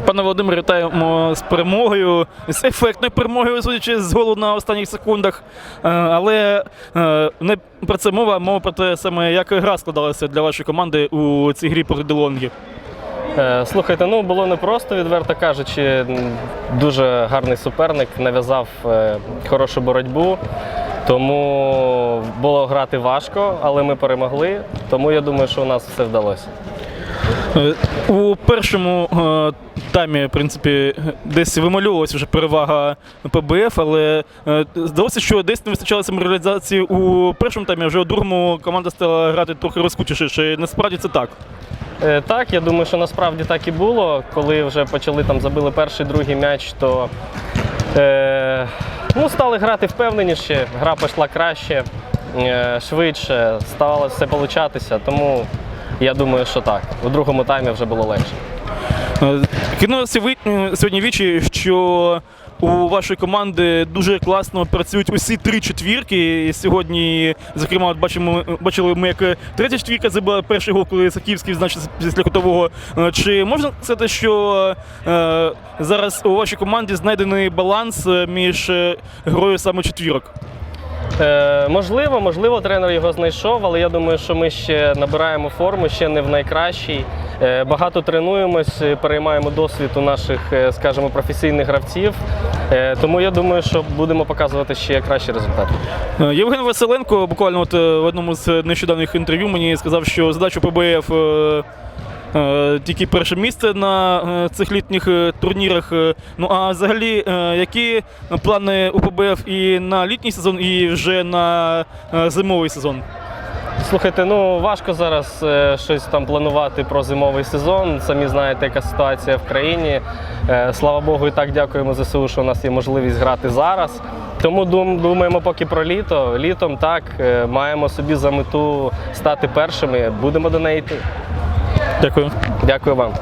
Пане Володимире, вітаємо з перемогою, з ефектною перемогою, судячи з голу на останніх секундах. Е, Але е, не про це мова, мова про те саме, як гра складалася для вашої команди у цій грі проти Делонгі. Е, Слухайте, ну було непросто, відверто кажучи. Дуже гарний суперник, нав'язав хорошу боротьбу. Тому було грати важко, але ми перемогли. Тому я думаю, що у нас все вдалося. Е, У першому е, таймі, в принципі, десь вимальовувалася вже перевага ПБФ, але е, здалося, що десь не вистачало самореалізації у першому таймі, а вже у другому команда стала грати трохи розкутіше. Чи насправді це так? Так, я думаю, що насправді так і було. Коли вже почали там забили перший, другий м'яч, то е, ну, стали грати впевненіше, гра пішла краще, е, швидше, стало все получатися. Тому я думаю, що так. У другому таймі вже було легше. Е, Кинулося сьогодні вічі, що у вашої команди дуже класно працюють усі три четвірки. І сьогодні, зокрема, от бачимо, бачили ми, як третя четвірка забила перший гол, коли Саківський значить після кутового. Е, Чи можна сказати, що е, зараз у вашій команді знайдений баланс е, між грою саме четвірок? Е, можливо, можливо, тренер його знайшов, але я думаю, що ми ще набираємо форму, ще не в найкращій. Е, багато тренуємось, е, переймаємо досвід у наших, е, скажімо, професійних гравців. Е, тому я думаю, що будемо показувати ще кращі результати. Е, Євген Василенко буквально от в одному з нещодавніх інтерв'ю мені сказав, що задача ПБФ е, тільки перше місце на е, цих літніх е, турнірах. Е, Ну а взагалі, е, які плани у ПБФ і на літній сезон, і вже на е, зимовий сезон? Слухайте, ну важко зараз е, щось там планувати про зимовий сезон. Самі знаєте, яка ситуація в країні. Е, слава Богу, і так дякуємо ЗСУ, що у нас є можливість грати зараз. Тому дум- думаємо поки про літо. Літом так е, маємо собі за мету стати першими. Будемо до неї йти. Дякую. Дякую вам.